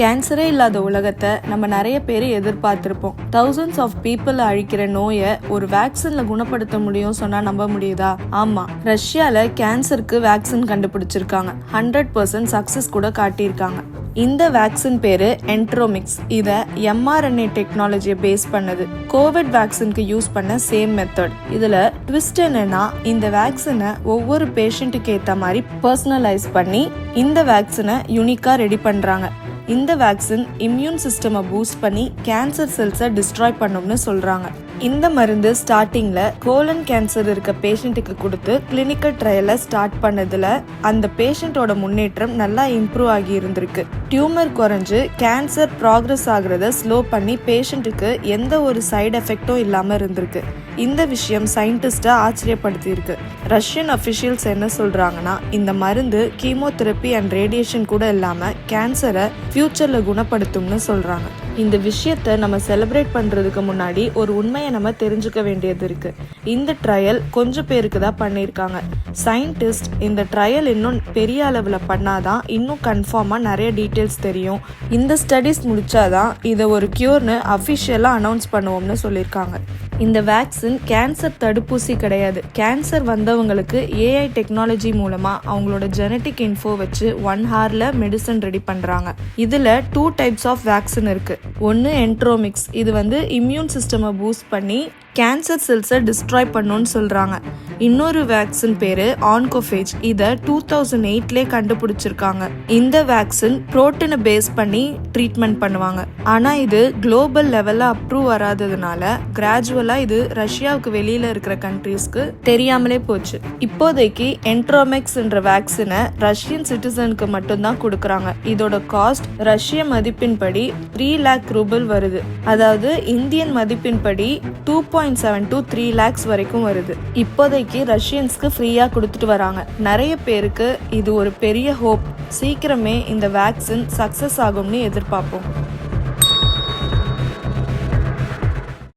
கேன்சரே இல்லாத உலகத்தை நம்ம நிறைய பேர் எதிர்பார்த்துருப்போம். தௌசண்ட்ஸ் ஆஃப் பீப்புள் அழிக்கிற நோயை ஒரு வேக்சின்ல குணப்படுத்த முடியும் சொன்னா நம்ப முடியுதா? ஆமா. ரஷ்யால கேன்சருக்கு வேக்சின் கண்டுபிடிச்சிருக்காங்க. ஹண்ட்ரட் பர்சன்ட் சக்சஸ் கூட காட்டியிருக்காங்க. இந்த வேக்சின் பேரு என்ட்ரோமிக்ஸ் இதை எம்ஆர்என்ஏ டெக்னாலஜியை பேஸ் பண்ணது. கோவிட் வேக்சின்க்கு யூஸ் பண்ண சேம் மெத்தட் இதுல ட்விஸ்ட் என்னன்னா இந்த வேக்சினை ஒவ்வொரு பேஷண்ட்டுக்கு ஏத்த மாதிரி பர்சனலைஸ் பண்ணி இந்த வேக்சினை யூனிக்கா ரெடி பண்றாங்க. இந்த வேக்சின் இம்யூன் சிஸ்டமை பூஸ்ட் பண்ணி கேன்சர் செல்ஸை டிஸ்ட்ராய் பண்ணும்னு சொல்கிறாங்க இந்த மருந்து ஸ்டார்டிங்கில் கோலன் கேன்சர் இருக்க பேஷண்ட்டுக்கு கொடுத்து கிளினிக்கல் ட்ரையலை ஸ்டார்ட் பண்ணதில் அந்த பேஷண்ட்டோட முன்னேற்றம் நல்லா இம்ப்ரூவ் ஆகி இருந்திருக்கு. டியூமர் குறைஞ்சு கேன்சர் ப்ராக்ரஸ் ஆகிறத ஸ்லோ பண்ணி பேஷண்ட்டுக்கு எந்த ஒரு சைடு எஃபெக்டும் இல்லாமல் இருந்திருக்கு. இந்த விஷயம் சயின்டிஸ்ட்டை ஆச்சரியப்படுத்தியிருக்கு. ரஷ்யன் அஃபிஷியல்ஸ் என்ன சொல்கிறாங்கன்னா இந்த மருந்து கீமோதெரப்பி அண்ட் ரேடியேஷன் கூட இல்லாமல் கேன்சரை ஃப்யூச்சரில் குணப்படுத்தும்னு சொல்கிறாங்க இந்த விஷயத்த நம்ம செலிப்ரேட் பண்ணுறதுக்கு முன்னாடி ஒரு உண்மையை நம்ம தெரிஞ்சுக்க வேண்டியது இருக்குது இந்த ட்ரையல் கொஞ்சம் பேருக்கு தான் பண்ணியிருக்காங்க. சயின்டிஸ்ட் இந்த ட்ரையல் இன்னும் பெரிய அளவில் பண்ணாதான் இன்னும் கன்ஃபார்மாக நிறைய டீட்டெயில்ஸ் தெரியும். இந்த ஸ்டடீஸ் முடித்தாதான் இதை ஒரு க்யூர்னு அஃபிஷியலாக அனௌன்ஸ் பண்ணுவோம்னு சொல்லியிருக்காங்க. இந்த வேக்சின் கேன்சர் தடுப்பூசி கிடையாது. கேன்சர் வந்தவங்களுக்கு ஏஐ டெக்னாலஜி மூலமா அவங்களோட ஜெனட்டிக் இன்ஃபோ வச்சு ஒன் ஹார்ல மெடிசன் ரெடி பண்றாங்க. இதுல டூ டைப்ஸ் ஆஃப் வேக்சின் இருக்கு. ஒன்று என்ட்ரோமிக்ஸ் இது வந்து இம்யூன் சிஸ்டமை பூஸ்ட் பண்ணி கேன்சர் செல்ஸை டிஸ்ட்ராய் பண்ணுன்னு சொல்கிறாங்க இன்னொரு வேக்சின் பேர் ஆன்கோஃபேஜ் இதை டூ தௌசண்ட் எயிட்லேயே கண்டுபிடிச்சிருக்காங்க. இந்த வேக்சின் புரோட்டீனை பேஸ் பண்ணி ட்ரீட்மெண்ட் பண்ணுவாங்க. ஆனால் இது குளோபல் லெவலில் அப்ரூவ் வராததுனால கிராஜுவலாக இது ரஷ்யாவுக்கு வெளியில் இருக்கிற கண்ட்ரீஸ்க்கு தெரியாமலே போச்சு. இப்போதைக்கு என்ட்ரோமெக்ஸ்ன்ற வேக்சினை ரஷ்யன் சிட்டிசனுக்கு மட்டும்தான் கொடுக்குறாங்க. இதோட காஸ்ட் ரஷ்ய மதிப்பின்படி த்ரீ லேக் ரூபிள் வருது. அதாவது Indian மதிப்பின்படி two point seven two three lakhs வரைக்கும் வருது. இப்போதைக்கு ரஷ்யன்ஸ்க்கு ஃப்ரீயாக கொடுத்துட்டு வராங்க. நிறைய பேருக்கு இது ஒரு பெரிய ஹோப் சீக்கிரமே இந்த வேக்சின் சக்ஸஸ் ஆகும்னு எதிர்பார்ப்போம்.